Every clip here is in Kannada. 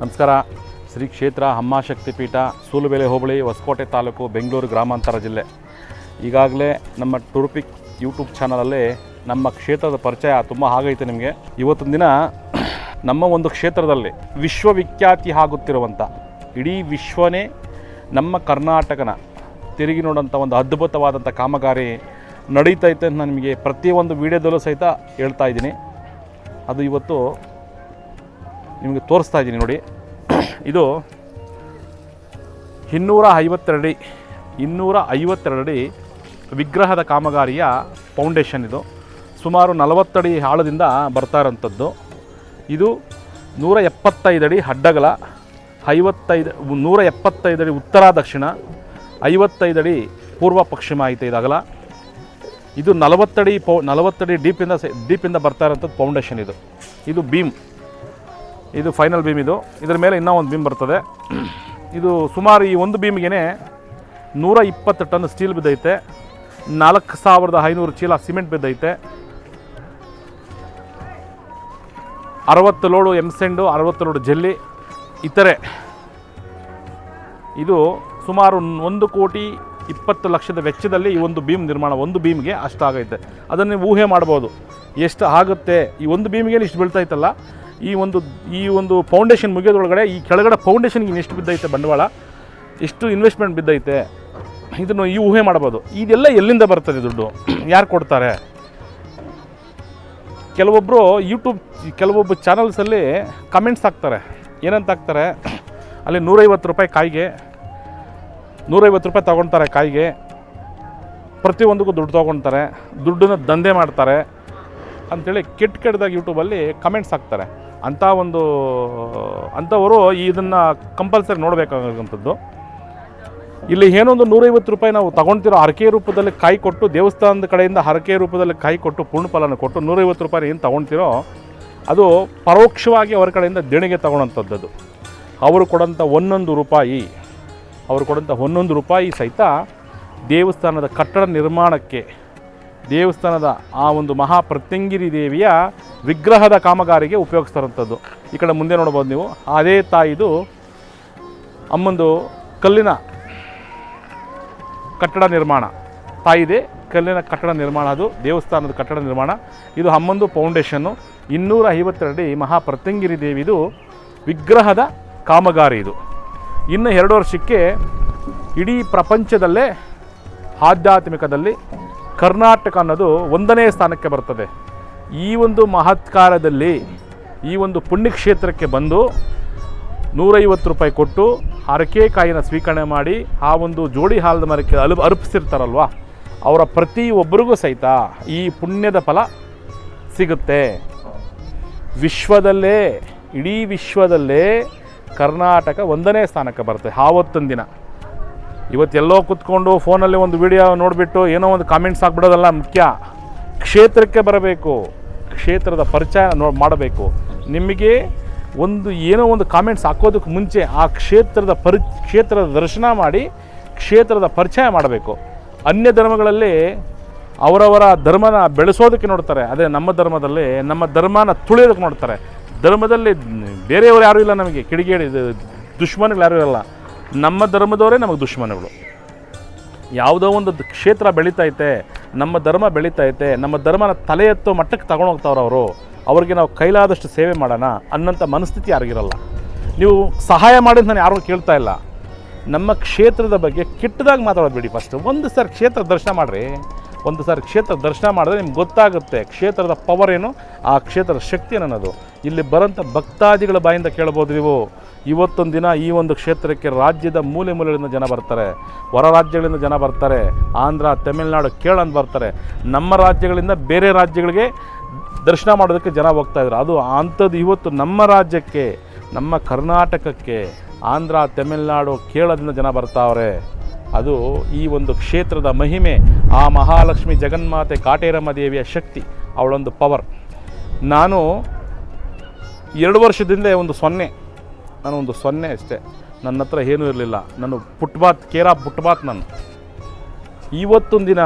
ನಮಸ್ಕಾರ. ಶ್ರೀ ಕ್ಷೇತ್ರ ಹಮ್ಮಶಕ್ತಿ ಪೀಠ ಸೂಲುಬೆಲೆ ಹೋಬಳಿ, ಹೊಸಕೋಟೆ ತಾಲೂಕು, ಬೆಂಗಳೂರು ಗ್ರಾಮಾಂತರ ಜಿಲ್ಲೆ. ಈಗಾಗಲೇ ನಮ್ಮ ಟುರುಪಿಕ್ ಯೂಟ್ಯೂಬ್ ಚಾನಲಲ್ಲಿ ನಮ್ಮ ಕ್ಷೇತ್ರದ ಪರಿಚಯ ತುಂಬ ಆಗೈತೆ ನಿಮಗೆ. ಇವತ್ತಿನ ದಿನ ನಮ್ಮ ಒಂದು ಕ್ಷೇತ್ರದಲ್ಲಿ ವಿಶ್ವವಿಖ್ಯಾತಿ ಆಗುತ್ತಿರುವಂಥ ಇಡೀ ವಿಶ್ವನೇ ನಮ್ಮ ಕರ್ನಾಟಕನ ತಿರುಗಿ ನೋಡೋಂಥ ಒಂದು ಅದ್ಭುತವಾದಂಥ ಕಾಮಗಾರಿ ನಡೀತೈತೆ ಅಂತ ನಿಮಗೆ ಪ್ರತಿಯೊಂದು ವಿಡಿಯೋದಲ್ಲೂ ಸಹಿತ ಹೇಳ್ತಾ ಇದ್ದೀನಿ. ಅದು ಇವತ್ತು ನಿಮಗೆ ತೋರಿಸ್ತಾ ಇದ್ದೀನಿ ನೋಡಿ. ಇದು ಇನ್ನೂರ ಐವತ್ತೆರಡು ಇನ್ನೂರ ಐವತ್ತೆರಡು ವಿಗ್ರಹದ ಕಾಮಗಾರಿಯ ಫೌಂಡೇಶನ್ ಇದು. ಸುಮಾರು ನಲವತ್ತಡಿ ಆಳದಿಂದ ಬರ್ತಾ ಇರೋಂಥದ್ದು. ಇದು ನೂರ ಎಪ್ಪತ್ತೈದು ಅಡಿ ಅಡ್ಡಗಲ ಐವತ್ತೈದು ನೂರ ಎಪ್ಪತ್ತೈದು ಅಡಿ ಉತ್ತರ ದಕ್ಷಿಣ ಐವತ್ತೈದು ಅಡಿ ಪೂರ್ವ ಪಶ್ಚಿಮ ಐತೆ ಇದು ಅಗಲ ಇದು ನಲವತ್ತಡಿ ಪೌ, ನಲವತ್ತಡಿ ಡೀಪಿಂದ ಡೀಪಿಂದ ಬರ್ತಾ ಇರೋಂಥದ್ದು ಫೌಂಡೇಶನ್ ಇದು. ಇದು ಬೀಮ್ ಇದು ಫೈನಲ್ ಬೀಮ್ ಇದು. ಇದರ ಮೇಲೆ ಇನ್ನೂ ಒಂದು ಬೀಮ್ ಬರ್ತದೆ. ಇದು ಸುಮಾರು ಈ ಒಂದು ಬೀಮ್ಗೆ ನೂರ ಇಪ್ಪತ್ತು ಟನ್ ಸ್ಟೀಲ್ ಬಿದ್ದೈತೆ. ನಾಲ್ಕು ಸಾವಿರದ ಐನೂರು ಚೀಲ ಸಿಮೆಂಟ್ ಬಿದ್ದೈತೆ. ಅರವತ್ತು ಲೋಡು ಎಮ್ಸೆಂಡು ಅರವತ್ತು ಲೋಡು ಜಲ್ಲಿ ಇತರೆ. ಇದು ಸುಮಾರು ಒಂದು ಕೋಟಿ ಇಪ್ಪತ್ತು ಲಕ್ಷದ ವೆಚ್ಚದಲ್ಲಿ ಈ ಒಂದು ಬೀಮ್ ನಿರ್ಮಾಣ, ಒಂದು ಬೀಮ್ಗೆ ಅಷ್ಟಾಗೈತೆ. ಅದನ್ನು ಊಹೆ ಮಾಡ್ಬೋದು. ಎಷ್ಟು ಆಗುತ್ತೆ? ಈ ಒಂದು ಬೀಮ್ಗೆ ಇಷ್ಟು ಬೀಳ್ತೈತಲ್ಲ ಈ ಒಂದು ಈ ಒಂದು ಫೌಂಡೇಶನ್ ಮುಗಿಯೋದ್ರೊಳಗಡೆ ಈ ಕೆಳಗಡೆ ಫೌಂಡೇಶನ್ಗೆ ಎಷ್ಟು ಬಿದ್ದೈತೆ ಬಂಡವಾಳ. ಎಷ್ಟು ಇನ್ವೆಸ್ಟ್ಮೆಂಟ್ ಬಿದ್ದೈತೆ. ಇದನ್ನು ಈ ಊಹೆ ಮಾಡ್ಬೋದು. ಇದೆಲ್ಲ ಎಲ್ಲಿಂದ ಬರ್ತದೆ ದುಡ್ಡು? ಯಾರು ಕೊಡ್ತಾರೆ? ಕೆಲವೊಬ್ಬರು ಯೂಟ್ಯೂಬ್ ಕೆಲವೊಬ್ಬ ಚಾನಲ್ಸಲ್ಲಿ ಕಮೆಂಟ್ಸ್ ಹಾಕ್ತಾರೆ. ಏನಂತ ಹಾಕ್ತಾರೆ? ಅಲ್ಲಿ ನೂರೈವತ್ತು ರೂಪಾಯಿ ಕಾಯಿಗೆ, ನೂರೈವತ್ತು ರೂಪಾಯಿ ತೊಗೊಳ್ತಾರೆ ಕಾಯಿಗೆ. ಪ್ರತಿಯೊಂದಕ್ಕೂ ದುಡ್ಡು ತೊಗೊಳ್ತಾರೆ ದುಡ್ಡನ್ನ ದಂಧೆ ಮಾಡ್ತಾರೆ. ಅಂಥೇಳಿ ಕೆಟ್ಟ ಕೆಟ್ಟದಾಗಿ ಯೂಟ್ಯೂಬಲ್ಲಿ ಕಮೆಂಟ್ಸ್ ಹಾಕ್ತಾರೆ. ಅಂಥ ಒಂದು, ಅಂಥವರು ಇದನ್ನು ಕಂಪಲ್ಸರಿ ನೋಡಬೇಕಾಗುವಂಥದ್ದು ಇಲ್ಲಿ ಏನೊಂದು ನೂರೈವತ್ತು ರೂಪಾಯಿ ನಾವು ತಗೊಳ್ತಿರೋ ಹರಕೆ ರೂಪದಲ್ಲಿ ಕಾಯಿ ಕೊಟ್ಟು, ದೇವಸ್ಥಾನದ ಕಡೆಯಿಂದ ಹರಕೆ ರೂಪದಲ್ಲಿ ಕಾಯಿ ಕೊಟ್ಟು ಪೂರ್ಣಫಲನ ಕೊಟ್ಟು ನೂರೈವತ್ತು ರೂಪಾಯಿ ಏನು ತಗೊಳ್ತಿರೋ ಅದು ಪರೋಕ್ಷವಾಗಿ ಅವರ ಕಡೆಯಿಂದ ದೇಣಿಗೆ ತಗೊಳ್ಳೋಂಥದ್ದು ಅವರು ಕೊಡೋಂಥ ಒಂದೊಂದು ರೂಪಾಯಿ, ಅವರು ಕೊಡೋಂಥ ಒಂದೊಂದು ರೂಪಾಯಿ ಸಹಿತ ದೇವಸ್ಥಾನದ ಕಟ್ಟಡ ನಿರ್ಮಾಣಕ್ಕೆ, ದೇವಸ್ಥಾನದ ಆ ಒಂದು ಮಹಾಪ್ರತ್ಯಂಗಿರಿ ದೇವಿಯ ವಿಗ್ರಹದ ಕಾಮಗಾರಿಗೆ ಉಪಯೋಗಿಸ್ತಾರಂಥದ್ದು. ಈ ಕಡೆ ಮುಂದೆ ನೋಡ್ಬೋದು ನೀವು. ಅದೇ ತಾಯಿದು ಅಮ್ಮಂದು ಕಲ್ಲಿನ ಕಟ್ಟಡ ನಿರ್ಮಾಣ. ತಾಯಿದೆ ಕಲ್ಲಿನ ಕಟ್ಟಡ ನಿರ್ಮಾಣ. ಅದು ದೇವಸ್ಥಾನದ ಕಟ್ಟಡ ನಿರ್ಮಾಣ. ಇದು ಅಮ್ಮಂದು ಫೌಂಡೇಶನ್ನು ಇನ್ನೂರ ಐವತ್ತೆರಡು ಮಹಾಪ್ರತ್ಯಂಗಿರಿ ದೇವಿದು ವಿಗ್ರಹದ ಕಾಮಗಾರಿ ಇದು. ಇನ್ನು ಎರಡು ವರ್ಷಕ್ಕೆ ಇಡೀ ಪ್ರಪಂಚದಲ್ಲೇ ಆಧ್ಯಾತ್ಮಿಕದಲ್ಲಿ ಕರ್ನಾಟಕ ಅನ್ನೋದು ಒಂದನೇ ಸ್ಥಾನಕ್ಕೆ ಬರ್ತದೆ. ಈ ಒಂದು ಮಹತ್ಕಾರದಲ್ಲಿ ಈ ಒಂದು ಪುಣ್ಯಕ್ಷೇತ್ರಕ್ಕೆ ಬಂದು ನೂರೈವತ್ತು ರೂಪಾಯಿ ಕೊಟ್ಟು ಹರಕೆ ಕಾಯಿನ ಸ್ವೀಕರಣೆ ಮಾಡಿ ಆ ಒಂದು ಜೋಡಿ ಹಾಲದ ಮರಕ್ಕೆ ಅಲು ಅರ್ಪಿಸಿರ್ತಾರಲ್ವ ಅವರ ಪ್ರತಿಯೊಬ್ಬರಿಗೂ ಸಹಿತ ಈ ಪುಣ್ಯದ ಫಲ ಸಿಗುತ್ತೆ. ವಿಶ್ವದಲ್ಲೇ, ಇಡೀ ವಿಶ್ವದಲ್ಲೇ ಕರ್ನಾಟಕ ಒಂದನೇ ಸ್ಥಾನಕ್ಕೆ ಬರುತ್ತೆ. ಆವತ್ತೊಂದು ದಿನ. ಇವತ್ತೆಲ್ಲೋ ಕೂತ್ಕೊಂಡು ಫೋನಲ್ಲಿ ಒಂದು ವಿಡಿಯೋ ನೋಡಿಬಿಟ್ಟು ಏನೋ ಒಂದು ಕಾಮೆಂಟ್ಸ್ ಹಾಕ್ಬಿಡೋದಲ್ಲ ಮುಖ್ಯ. ಕ್ಷೇತ್ರಕ್ಕೆ ಬರಬೇಕು, ಕ್ಷೇತ್ರದ ಪರಿಚಯ ನೋ ಮಾಡಬೇಕು. ನಿಮಗೆ ಒಂದು ಏನೋ ಒಂದು ಕಾಮೆಂಟ್ಸ್ ಹಾಕೋದಕ್ಕೆ ಮುಂಚೆ ಆ ಕ್ಷೇತ್ರದ ಪರಿ ಕ್ಷೇತ್ರದ ದರ್ಶನ ಮಾಡಿ, ಕ್ಷೇತ್ರದ ಪರಿಚಯ ಮಾಡಬೇಕು. ಅನ್ಯ ಧರ್ಮಗಳಲ್ಲಿ ಅವರವರ ಧರ್ಮನ ಬೆಳೆಸೋದಕ್ಕೆ ನೋಡ್ತಾರೆ. ಅದೇ ನಮ್ಮ ಧರ್ಮದಲ್ಲಿ ನಮ್ಮ ಧರ್ಮನ ತುಳಿಯೋದಕ್ಕೆ ನೋಡ್ತಾರೆ. ಧರ್ಮದಲ್ಲಿ ಬೇರೆಯವರು ಯಾರೂ ಇಲ್ಲ ನಮಗೆ. ಕಿಡಿಗೇಡಿ ದುಶ್ಮನಗಳು ಯಾರೂ ಇರಲ್ಲ. ನಮ್ಮ ಧರ್ಮದವರೇ ನಮಗೆ ದುಶ್ಮನಗಳು. ಯಾವುದೋ ಒಂದು ಕ್ಷೇತ್ರ ಬೆಳೀತೈತೆ ನಮ್ಮ ಧರ್ಮ ಬೆಳೀತೈತೆ ನಮ್ಮ ಧರ್ಮನ ತಲೆ ಎತ್ತೋ ಮಟ್ಟಕ್ಕೆ ತಗೊಂಡೋಗ್ತಾವ್ರು ಅವರು. ಅವ್ರಿಗೆ ನಾವು ಕೈಲಾದಷ್ಟು ಸೇವೆ ಮಾಡೋಣ ಅನ್ನೋಂಥ ಮನಸ್ಥಿತಿ ಯಾರಿಗಿರಲ್ಲ. ನೀವು ಸಹಾಯ ಮಾಡಿ ನಾನು ಯಾರೂ ಕೇಳ್ತಾ ಇಲ್ಲ. ನಮ್ಮ ಕ್ಷೇತ್ರದ ಬಗ್ಗೆ ಕೆಟ್ಟದಾಗಿ ಮಾತಾಡೋದು ಬಿಡಿ ಫಸ್ಟ್ ಒಂದು ಸರ್ ಕ್ಷೇತ್ರ ದರ್ಶನ ಮಾಡಿರಿ. ಒಂದು ಸರ್ ಕ್ಷೇತ್ರ ದರ್ಶನ ಮಾಡಿದ್ರೆ ನಿಮ್ಗೆ ಗೊತ್ತಾಗುತ್ತೆ ಕ್ಷೇತ್ರದ ಪವರ್ ಏನು, ಆ ಕ್ಷೇತ್ರದ ಶಕ್ತಿ ಏನು ಅನ್ನೋದು ಇಲ್ಲಿ ಬರೋಂಥ ಭಕ್ತಾದಿಗಳ ಬಾಯಿಂದ ಕೇಳ್ಬೋದು ನೀವು. ಇವತ್ತೊಂದು ದಿನ ಈ ಒಂದು ಕ್ಷೇತ್ರಕ್ಕೆ ರಾಜ್ಯದ ಮೂಲೆ ಮೂಲೆಗಳಿಂದ ಜನ ಬರ್ತಾರೆ. ಹೊರ ರಾಜ್ಯಗಳಿಂದ ಜನ ಬರ್ತಾರೆ. ಆಂಧ್ರ, ತಮಿಳುನಾಡು ಕೇರಳ ಅಂತ ಬರ್ತಾರೆ. ನಮ್ಮ ರಾಜ್ಯಗಳಿಂದ ಬೇರೆ ರಾಜ್ಯಗಳಿಗೆ ದರ್ಶನ ಮಾಡೋದಕ್ಕೆ ಜನ ಹೋಗ್ತಾ ಇದ್ದಾರೆ ಅದು ಅಂಥದ್ದು ಇವತ್ತು ನಮ್ಮ ರಾಜ್ಯಕ್ಕೆ, ನಮ್ಮ ಕರ್ನಾಟಕಕ್ಕೆ, ಆಂಧ್ರ, ತಮಿಳುನಾಡು, ಕೇರಳದಿಂದ ಜನ ಬರ್ತಾವ್ರೆ. ಅದು ಈ ಒಂದು ಕ್ಷೇತ್ರದ ಮಹಿಮೆ. ಆ ಮಹಾಲಕ್ಷ್ಮಿ ಜಗನ್ಮಾತೆ ಕಾಟೇರಮ್ಮ ದೇವಿಯ ಶಕ್ತಿ, ಅವಳೊಂದು ಪವರ್ ನಾನು ಎರಡು ವರ್ಷದಿಂದ ಒಂದು ಸೊನ್ನೆ ನಾನು ಒಂದು ಸೊನ್ನೆ ಅಷ್ಟೇ. ನನ್ನ ಹತ್ರ ಏನೂ ಇರಲಿಲ್ಲ. ನಾನು ಪುಟ್ಬಾತ್, ಕೇರಾ ಪುಟ್ಬಾತ್ ನಾನು. ಇವತ್ತೊಂದು ದಿನ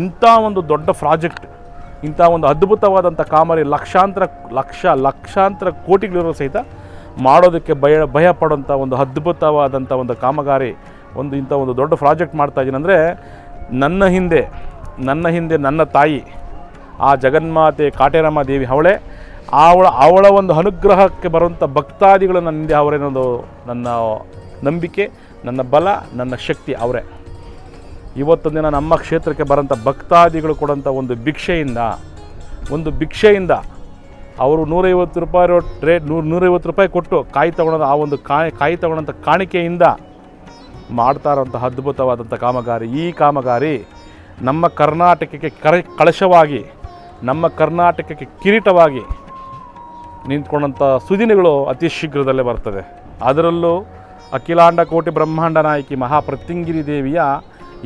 ಇಂಥ ಒಂದು ದೊಡ್ಡ ಪ್ರಾಜೆಕ್ಟ್, ಇಂಥ ಒಂದು ಅದ್ಭುತವಾದಂಥ ಕಾಮರಿ ಲಕ್ಷಾಂತರ, ಲಕ್ಷ, ಲಕ್ಷಾಂತರ ಕೋಟಿಗಳಿರೋ ಸಹಿತ ಮಾಡೋದಕ್ಕೆ ಭಯ ಭಯ ಪಡೋಂಥ ಒಂದು ಅದ್ಭುತವಾದಂಥ ಒಂದು ಕಾಮಗಾರಿ, ಒಂದು ಇಂಥ ಒಂದು ದೊಡ್ಡ ಪ್ರಾಜೆಕ್ಟ್ ಮಾಡ್ತಾ ಇದ್ದೀನಿ. ಅಂದರೆ ನನ್ನ ಹಿಂದೆ ನನ್ನ ಹಿಂದೆ ನನ್ನ ತಾಯಿ, ಆ ಜಗನ್ಮಾತೆ ಕಾಟೇರಮ್ಮ ದೇವಿ ಅವಳೇ ಅವಳ ಅವಳ ಒಂದು ಅನುಗ್ರಹಕ್ಕೆ ಬರುವಂಥ ಭಕ್ತಾದಿಗಳು ನನ್ನ ಹಿಂದೆ ಅವರೇನೊಂದು ನನ್ನ ನಂಬಿಕೆ, ನನ್ನ ಬಲ, ನನ್ನ ಶಕ್ತಿ ಅವರೇ. ಇವತ್ತೊಂದು ದಿನ ನಮ್ಮ ಕ್ಷೇತ್ರಕ್ಕೆ ಬರೋಂಥ ಭಕ್ತಾದಿಗಳು ಕೊಡೋಂಥ ಒಂದು ಭಿಕ್ಷೆಯಿಂದ ಒಂದು ಭಿಕ್ಷೆಯಿಂದ ಅವರು ನೂರೈವತ್ತು ರೂಪಾಯಿ ರೇಟ್ ನೂರು, ನೂರೈವತ್ತು ರೂಪಾಯಿ ಕೊಟ್ಟು ಕಾಯಿ ತಗೊಳೋದು ಆ ಒಂದು ಕಾಯಿ ಕಾಯಿ ತಗೊಳ್ಳೋಂಥ ಕಾಣಿಕೆಯಿಂದ ಮಾಡ್ತಾ ಇರೋಂಥ ಅದ್ಭುತವಾದಂಥ ಕಾಮಗಾರಿ. ಈ ಕಾಮಗಾರಿ ನಮ್ಮ ಕರ್ನಾಟಕಕ್ಕೆ ಕರೆ, ಕಳಶವಾಗಿ, ನಮ್ಮ ಕರ್ನಾಟಕಕ್ಕೆ ಕಿರೀಟವಾಗಿ ನಿಂತ್ಕೊಂಡಂಥ ಸುದಿನಗಳು ಅತಿ ಶೀಘ್ರದಲ್ಲೇ ಬರ್ತದೆ. ಅದರಲ್ಲೂ ಅಖಿಲಾಂಡ ಕೋಟಿ ಬ್ರಹ್ಮಾಂಡ ನಾಯಕಿ ಮಹಾಪ್ರತ್ಯಂಗಿರಿ ದೇವಿಯ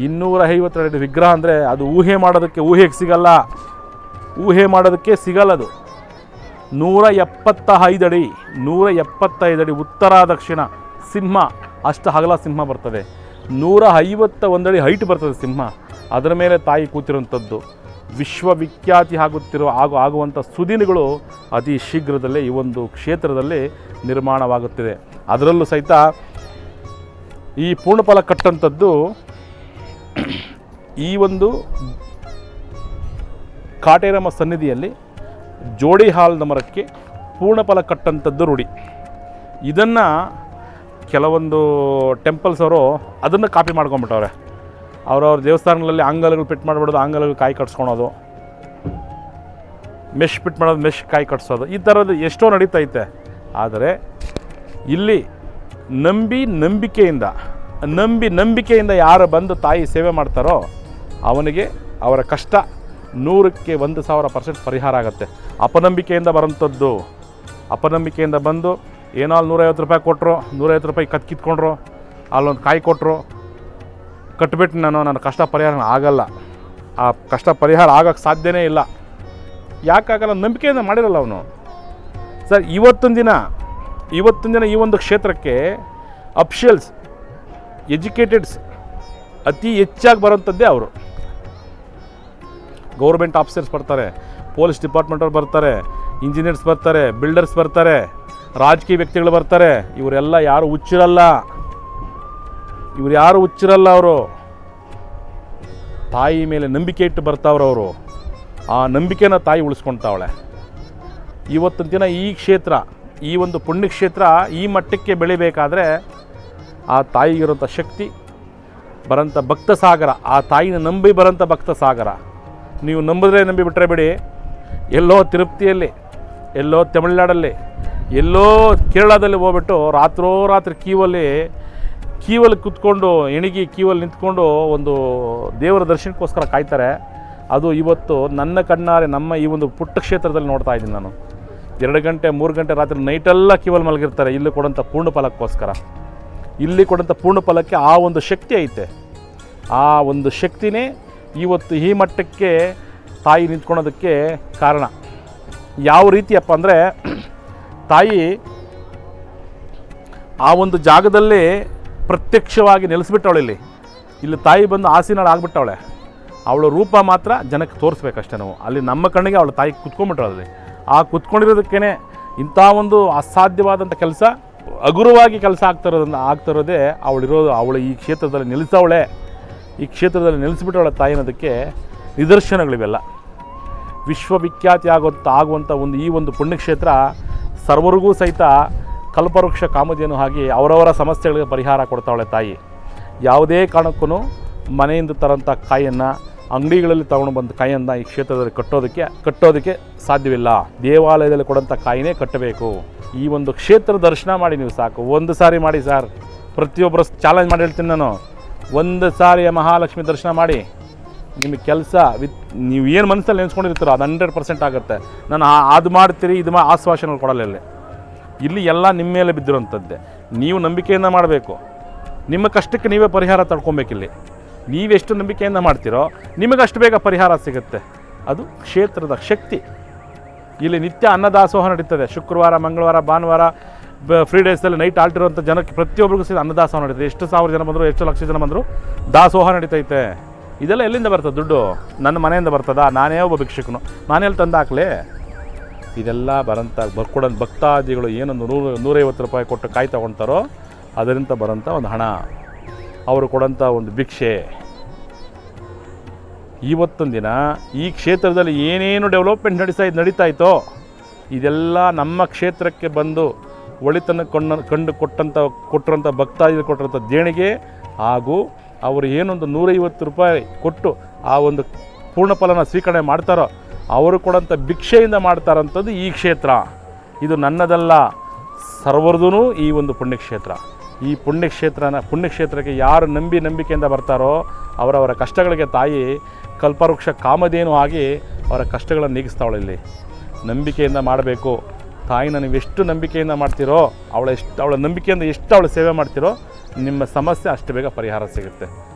ಇನ್ನೂರ ಐವತ್ತೆರಡು ವಿಗ್ರಹ ಅಂದರೆ ಅದು ಊಹೆ ಮಾಡೋದಕ್ಕೆ ಊಹೆಗೆ ಸಿಗಲ್ಲ. ಊಹೆ ಮಾಡೋದಕ್ಕೆ ಸಿಗಲ್ಲದು ನೂರ ಎಪ್ಪತ್ತ ಐದಡಿ ನೂರ ಎಪ್ಪತ್ತೈದಡಿ ಉತ್ತರ ದಕ್ಷಿಣ ಸಿಂಹ, ಅಷ್ಟು ಹಗಲ ಸಿಂಹ ಬರ್ತದೆ. ನೂರ ಐವತ್ತ ಒಂದಡಿ ಹೈಟ್ ಬರ್ತದೆ ಸಿಂಹ. ಅದರ ಮೇಲೆ ತಾಯಿ ಕೂತಿರುವಂಥದ್ದು. ವಿಶ್ವವಿಖ್ಯಾತಿ ಆಗುತ್ತಿರುವ ಆಗು ಆಗುವಂಥ ಸುದಿನಗಳು ಅತಿ ಶೀಘ್ರದಲ್ಲೇ ಈ ಒಂದು ಕ್ಷೇತ್ರದಲ್ಲಿ ನಿರ್ಮಾಣವಾಗುತ್ತಿದೆ. ಅದರಲ್ಲೂ ಸಹಿತ ಈ ಪೂರ್ಣಫಲ ಕಟ್ಟಂಥದ್ದು ಈ ಒಂದು ಕಾಟೇರಮ್ಮ ಸನ್ನಿಧಿಯಲ್ಲಿ ಜೋಡಿ ಹಾಲ್ನ ಮರಕ್ಕೆ ಪೂರ್ಣಫಲ ಕಟ್ಟಂಥದ್ದು ರೂಢಿ. ಇದನ್ನು ಕೆಲವೊಂದು ಟೆಂಪಲ್ಸ್ ಅವರು ಅದನ್ನು ಕಾಪಿ ಮಾಡ್ಕೊಂಬಿಟ್ಟವ್ರೆ. ಅವ್ರವ್ರ ದೇವಸ್ಥಾನಗಳಲ್ಲಿ ಅಂಗಲ್ಗಳು ಪಿಟ್ ಮಾಡಿಬಿಡೋದು, ಅಂಗಲ್ಗಳು ಕಾಯಿ ಕಟ್ಸ್ಕೊಳೋದು. ಮೆಶ್ ಪಿಟ್ ಮಾಡೋದು, ಮೆಶ್ ಕಾಯಿ ಕಟ್ಸೋದು. ಈ ಥರದ್ದು ಎಷ್ಟೋ ನಡೀತೈತೆ. ಆದರೆ ಇಲ್ಲಿ ನಂಬಿ ನಂಬಿಕೆಯಿಂದ ನಂಬಿ ನಂಬಿಕೆಯಿಂದ ಯಾರು ಬಂದು ತಾಯಿ ಸೇವೆ ಮಾಡ್ತಾರೋ ಅವನಿಗೆ ಅವರ ಕಷ್ಟ ನೂರಕ್ಕೆ ಒಂದು ಸಾವಿರ ಪರ್ಸೆಂಟ್ ಪರಿಹಾರ ಆಗುತ್ತೆ. ಅಪನಂಬಿಕೆಯಿಂದ ಬರೋಂಥದ್ದು ಅಪನಂಬಿಕೆಯಿಂದ ಬಂದು ಏನೋ ಅಲ್ಲಿ ನೂರೈವತ್ತು ರೂಪಾಯಿ ಕೊಟ್ಟರು ನೂರೈವತ್ತು ರೂಪಾಯಿ ಕತ್ ಕಿತ್ಕೊಂಡ್ರು ಅಲ್ಲೊಂದು ಕಾಯಿ ಕೊಟ್ಟರು ಕಟ್ಬಿಟ್ಟು ನಾನು ನನ್ನ ಕಷ್ಟ ಪರಿಹಾರ ಆಗಲ್ಲ. ಆ ಕಷ್ಟ ಪರಿಹಾರ ಆಗೋಕ್ಕೆ ಸಾಧ್ಯನೇ ಇಲ್ಲ. ಯಾಕಾಗಲ್ಲ ನಂಬಿಕೆಯಿಂದ ಮಾಡಿರಲ್ಲ ಅವನು. ಸರ್, ಇವತ್ತೊಂದು ದಿನ ಇವತ್ತೊಂದು ದಿನ ಈ ಒಂದು ಕ್ಷೇತ್ರಕ್ಕೆ ಅಪ್ಷಿಯಲ್ಸ್ ಎಜುಕೇಟೆಡ್ಸ್ ಅತಿ ಹೆಚ್ಚಾಗಿ ಬರೋಂಥದ್ದೇ ಅವರು. ಗೌರ್ಮೆಂಟ್ ಆಫೀಸರ್ಸ್ ಬರ್ತಾರೆ, ಪೊಲೀಸ್ ಡಿಪಾರ್ಟ್ಮೆಂಟವ್ರು ಬರ್ತಾರೆ, ಇಂಜಿನಿಯರ್ಸ್ ಬರ್ತಾರೆ, ಬಿಲ್ಡರ್ಸ್ ಬರ್ತಾರೆ, ರಾಜಕೀಯ ವ್ಯಕ್ತಿಗಳು ಬರ್ತಾರೆ, ಇವರೆಲ್ಲ ಯಾರು ಹುಚ್ಚಿರಲ್ಲ. ಇವ್ರು ಯಾರು ಹುಚ್ಚಿರಲ್ಲ ಅವರು? ತಾಯಿ ಮೇಲೆ ನಂಬಿಕೆ ಇಟ್ಟು ಬರ್ತಾವ್ರು ಅವರು. ಆ ನಂಬಿಕೆನ ತಾಯಿ ಉಳಿಸ್ಕೊಳ್ತಾವಳೆ ಇವತ್ತಿನ ದಿನ ಈ ಕ್ಷೇತ್ರ, ಈ ಒಂದು ಪುಣ್ಯಕ್ಷೇತ್ರ ಈ ಮಟ್ಟಕ್ಕೆ ಬೆಳಿಬೇಕಾದ್ರೆ ಆ ತಾಯಿಗಿರೋಂಥ ಶಕ್ತಿ, ಬರೋಂಥ ಭಕ್ತ ಸಾಗರ ಆ ತಾಯಿನ ನಂಬಿ ಬರೋಂಥ ಭಕ್ತ ಸಾಗರ ನೀವು ನಂಬಿದ್ರೆ ನಂಬಿ ಬಿಟ್ಟರೆ ಬಿಡಿ. ಎಲ್ಲೋ ತಿರುಪ್ತಿಯಲ್ಲಿ, ಎಲ್ಲೋ ತಮಿಳ್ನಾಡಲ್ಲಿ, ಎಲ್ಲೋ ಕೇರಳದಲ್ಲಿ ಹೋಗ್ಬಿಟ್ಟು ರಾತ್ರೋ ರಾತ್ರಿ ಕ್ಯೂವಲ್ಲಿ ಕುತ್ಕೊಂಡು, ಎಣಿಗಿ ಕ್ಯೂವಲ್ಲಿ ನಿಂತ್ಕೊಂಡು ಒಂದು ದೇವರ ದರ್ಶನಕ್ಕೋಸ್ಕರ ಕಾಯ್ತಾರೆ. ಅದು ಇವತ್ತು ನನ್ನ ಕಣ್ಣಾರೆ, ನಮ್ಮ ಈ ಒಂದು ಪುಟ್ಟ ಕ್ಷೇತ್ರದಲ್ಲಿ ನೋಡ್ತಾ ಇದ್ದೀನಿ ನಾನು. ಎರಡು ಗಂಟೆ, ಮೂರು ಗಂಟೆ ರಾತ್ರಿ ನೈಟೆಲ್ಲ ಕ್ಯೂವಲ್ಲಿ ಮಲಗಿರ್ತಾರೆ, ಇಲ್ಲಿ ಕೊಡೋಂಥ ಪೂರ್ಣ ಫಲಕ್ಕೋಸ್ಕರ ಇಲ್ಲಿ ಕೊಡೋಂಥ ಪೂರ್ಣ ಫಲಕ್ಕೆ ಆ ಒಂದು ಶಕ್ತಿ ಐತೆ. ಆ ಒಂದು ಶಕ್ತಿನೇ ಇವತ್ತು ಈ ಮಟ್ಟಕ್ಕೆ ತಾಯಿ ನಿಂತ್ಕೊಳೋದಕ್ಕೆ ಕಾರಣ. ಯಾವ ರೀತಿಯಪ್ಪ ಅಂದರೆ, ತಾಯಿ ಆ ಒಂದು ಜಾಗದಲ್ಲೇ ಪ್ರತ್ಯಕ್ಷವಾಗಿ ನೆಲೆಸ್ಬಿಟ್ಟವಳೆ ಇಲ್ಲಿ ಇಲ್ಲಿ ತಾಯಿ ಬಂದು ಆಸೀನಾಳು ಆಗಿಬಿಟ್ಟವಳೆ. ಅವಳ ರೂಪ ಮಾತ್ರ ಜನಕ್ಕೆ ತೋರಿಸ್ಬೇಕಷ್ಟೇ ನಾವು. ಅಲ್ಲಿ ನಮ್ಮ ಕಣ್ಣಿಗೆ ಅವಳ ತಾಯಿ ಕುತ್ಕೊಂಡ್ಬಿಟ್ಟವಳಲ್ಲಿ ಆ ಕುತ್ಕೊಂಡಿರೋದಕ್ಕೇ ಇಂಥ ಒಂದು ಅಸಾಧ್ಯವಾದಂಥ ಕೆಲಸ, ಹಗುರವಾಗಿ ಕೆಲಸ ಆಗ್ತಿರೋದನ್ನ ಆಗ್ತಿರೋದೇ ಅವಳಿರೋದು ಅವಳು ಈ ಕ್ಷೇತ್ರದಲ್ಲಿ ನಿಲ್ಲಿಸವಳೆ ಈ ಕ್ಷೇತ್ರದಲ್ಲಿ ನಿಲ್ಲಿಸ್ಬಿಟ್ಟವಳ ತಾಯಿ ಅನ್ನೋದಕ್ಕೆ ನಿದರ್ಶನಗಳಿವೆಲ್ಲ. ವಿಶ್ವವಿಖ್ಯಾತಿ ಆಗುವಂಥ ಆಗುವಂಥ ಒಂದು ಈ ಒಂದು ಪುಣ್ಯಕ್ಷೇತ್ರ ಸರ್ವರಿಗೂ ಸಹಿತ ಕಲ್ಪವೃಕ್ಷ ಕಾಮಧೇನು ಆಗಿ ಅವರವರ ಸಮಸ್ಯೆಗಳಿಗೆ ಪರಿಹಾರ ಕೊಡ್ತಾವಳೆ ತಾಯಿ. ಯಾವುದೇ ಕಾರಣಕ್ಕೂ ಮನೆಯಿಂದ ತರೋಂಥ ಕಾಯನ್ನು ಅಂಗಡಿಗಳಲ್ಲಿ ತಗೊಂಡು ಬಂದ ಕಾಯನ್ನು ಈ ಕ್ಷೇತ್ರದಲ್ಲಿ ಕಟ್ಟೋದಕ್ಕೆ ಕಟ್ಟೋದಕ್ಕೆ ಸಾಧ್ಯವಿಲ್ಲ. ದೇವಾಲಯದಲ್ಲಿ ಕೊಡೋಂಥ ಕಾಯಿನೇ ಕಟ್ಟಬೇಕು. ಈ ಒಂದು ಕ್ಷೇತ್ರ ದರ್ಶನ ಮಾಡಿ ನೀವು ಸಾಕು. ಒಂದು ಸಾರಿ ಮಾಡಿ ಸರ್. ಪ್ರತಿಯೊಬ್ಬರು ಚಾಲೆಂಜ್ ಮಾಡಿ ಹೇಳ್ತೀನಿ ನಾನು. ಒಂದು ಸಾರಿ ಮಹಾಲಕ್ಷ್ಮಿ ದರ್ಶನ ಮಾಡಿ. ನಿಮಗೆ ಕೆಲಸ ವಿತ್, ನೀವು ಏನು ಮನಸ್ಸಲ್ಲಿ ನೆನೆಸ್ಕೊಂಡಿರ್ತೀರೋ ಅದು ಹಂಡ್ರೆಡ್ ಪರ್ಸೆಂಟ್ ಆಗುತ್ತೆ. ನಾನು ಅದು ಮಾಡ್ತೀರಿ, ಇದು ಮಾ ಆಶ್ವಾಸನೆಗಳು ಕೊಡಲ್ಲ ಇಲ್ಲಿ. ಇಲ್ಲಿ ಎಲ್ಲ ನಿಮ್ಮ ಮೇಲೆ ಬಿದ್ದಿರೋಂಥದ್ದೇ ನೀವು ನಂಬಿಕೆಯಿಂದ ಮಾಡಬೇಕು. ನಿಮ್ಮ ಕಷ್ಟಕ್ಕೆ ನೀವೇ ಪರಿಹಾರ ತಡ್ಕೊಬೇಕಿಲ್ಲಿ. ನೀವೆಷ್ಟು ನಂಬಿಕೆಯಿಂದ ಮಾಡ್ತೀರೋ, ನಿಮಗಷ್ಟು ಬೇಗ ಪರಿಹಾರ ಸಿಗುತ್ತೆ. ಅದು ಕ್ಷೇತ್ರದ ಶಕ್ತಿ. ಇಲ್ಲಿ ನಿತ್ಯ ಅನ್ನದಾಸೋಹ ನಡೀತದೆ. ಶುಕ್ರವಾರ, ಮಂಗಳವಾರ, ಭಾನುವಾರ ಫ್ರೀ ಡೇಸಲ್ಲಿ ನೈಟ್ ಆಲ್ಟಿರುವಂಥ ಜನಕ್ಕೆ ಪ್ರತಿಯೊಬ್ಬರಿಗೂ ಸಹ ಅನ್ನದಾಸೋಹ ನಡೀತದೆ. ಎಷ್ಟು ಸಾವಿರ ಜನ ಬಂದರು, ಎಷ್ಟು ಲಕ್ಷ ಜನ ಬಂದರು ದಾಸೋಹ ನಡೀತೈತೆ. ಇದೆಲ್ಲ ಎಲ್ಲಿಂದ ಬರ್ತದೆ ದುಡ್ಡು? ನನ್ನ ಮನೆಯಿಂದ ಬರ್ತದಾ? ನಾನೇ ಒಬ್ಬ ಭಿಕ್ಷಕನು. ನಾನೆಲ್ಲಿ ತಂದು ಇದೆಲ್ಲ ಬರೋಂಥ ಬರ್ಕೊಡೋ ಭಕ್ತಾದಿಗಳು ಏನೊಂದು ನೂರು ನೂರೈವತ್ತು ರೂಪಾಯಿ ಕೊಟ್ಟು ಕಾಯಿ ತೊಗೊಳ್ತಾರೋ ಅದರಿಂದ ಬರೋಂಥ ಒಂದು ಹಣ. ಅವರು ಕೊಡೋಂಥ ಒಂದು ಭಿಕ್ಷೆ. ಇವತ್ತೊಂದು ದಿನ ಈ ಕ್ಷೇತ್ರದಲ್ಲಿ ಏನೇನು ಡೆವಲಪ್ಮೆಂಟ್ ನಡೀತಾ ನಡೀತಾ ಇತ್ತೋ ಇದೆಲ್ಲ ನಮ್ಮ ಕ್ಷೇತ್ರಕ್ಕೆ ಬಂದು ಒಳಿತನ ಕೊಂಡ ಕಂಡು ಕೊಟ್ಟಂಥ ಕೊಟ್ಟಿರೋಂಥ ಭಕ್ತಾದಿಗಳು ಕೊಟ್ಟಿರೋಂಥ ದೇಣಿಗೆ ಹಾಗೂ ಅವರು ಏನೊಂದು ನೂರೈವತ್ತು ರೂಪಾಯಿ ಕೊಟ್ಟು ಆ ಒಂದು ಪೂರ್ಣ ಫಲನ ಸ್ವೀಕರಣೆ ಮಾಡ್ತಾರೋ ಅವರು ಕೊಡೋಂಥ ಭಿಕ್ಷೆಯಿಂದ ಮಾಡ್ತಾರಂಥದ್ದು ಈ ಕ್ಷೇತ್ರ. ಇದು ನನ್ನದಲ್ಲ ಸರ್ವರ್ದೂ ಈ ಒಂದು ಪುಣ್ಯಕ್ಷೇತ್ರ. ಈ ಪುಣ್ಯಕ್ಷೇತ್ರನ, ಪುಣ್ಯಕ್ಷೇತ್ರಕ್ಕೆ ಯಾರು ನಂಬಿ ನಂಬಿಕೆಯಿಂದ ಬರ್ತಾರೋ ಅವರವರ ಕಷ್ಟಗಳಿಗೆ ತಾಯಿ ಕಲ್ಪವೃಕ್ಷ ಕಾಮಧೇನು ಆಗಿ ಅವರ ಕಷ್ಟಗಳನ್ನು ನೀಗಿಸ್ತಾವಳೆ ಇಲ್ಲಿ. ನಂಬಿಕೆಯಿಂದ ಮಾಡಬೇಕು. ತಾಯಿನ ನೀವು ಎಷ್ಟು ನಂಬಿಕೆಯಿಂದ ಮಾಡ್ತೀರೋ, ಅವಳ ಎಷ್ಟು, ಅವಳ ನಂಬಿಕೆಯಿಂದ ಎಷ್ಟು ಅವಳು ಸೇವೆ ಮಾಡ್ತೀರೋ, ನಿಮ್ಮ ಸಮಸ್ಯೆ ಅಷ್ಟು ಬೇಗ ಪರಿಹಾರ ಸಿಗುತ್ತೆ.